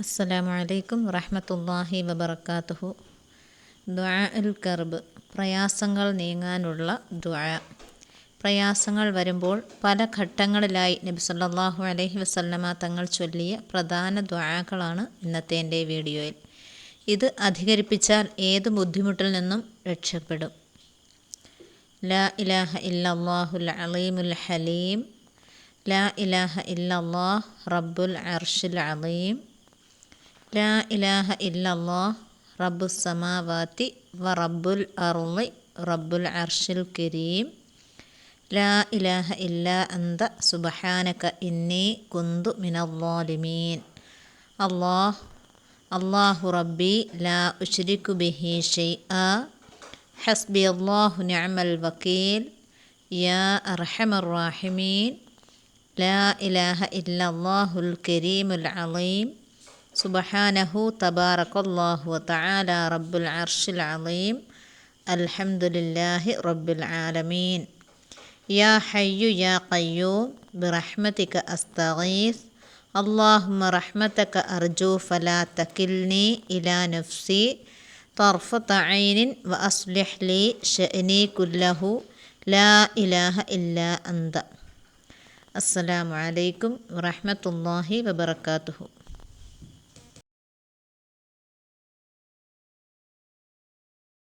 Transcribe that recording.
അസ്സലാമു അലൈക്കും വറഹമത്തല്ലാഹി വബർക്കാത്തുഹു ദ്വാ ഉൽ കർബ് പ്രയാസങ്ങൾ നീങ്ങാനുള്ള ദ്വാ പ്രയാസങ്ങൾ വരുമ്പോൾ പല ഘട്ടങ്ങളിലായി നബി സല്ലാഹു അലൈഹി വസല്ലമ തങ്ങൾ ചൊല്ലിയ പ്രധാന ദ്വാകളാണ് ഇന്നത്തെ എന്റെ വീഡിയോയിൽ. ഇത് അധികരിപ്പിച്ചാൽ ഏത് ബുദ്ധിമുട്ടിൽ നിന്നും രക്ഷപ്പെടും. ലാ ഇലാഹ ഇല്ലാഹുൽ അലീമുൽ ഹലീം. ലാ ഇലാഹ ഇല്ലാഹ് റബ്ബുൽ അർഷിൽ അലീം. لا إله إلا الله رب السماوات ورب الأرض رب العرش الكريم. لا إله إلا أنت سبحانك إني كنت من الظالمين. الله الله ربي لا أشرك به شيئا. حسبي الله نعم الوكيل. يا أرحم الراحمين. لا إله إلا الله الكريم العظيم. سبحانه تبارك الله وتعالى رب العرش العظيم. الحمد لله رب العالمين. يا حي يا قيوم برحمتك أستغيث. اللهم رحمتك أرجو فلا تكلني إلى نفسي. طرفة عين وأصلح لي شأني كله. لا إله إلا أنت. السلام عليكم ورحمة الله وبركاته.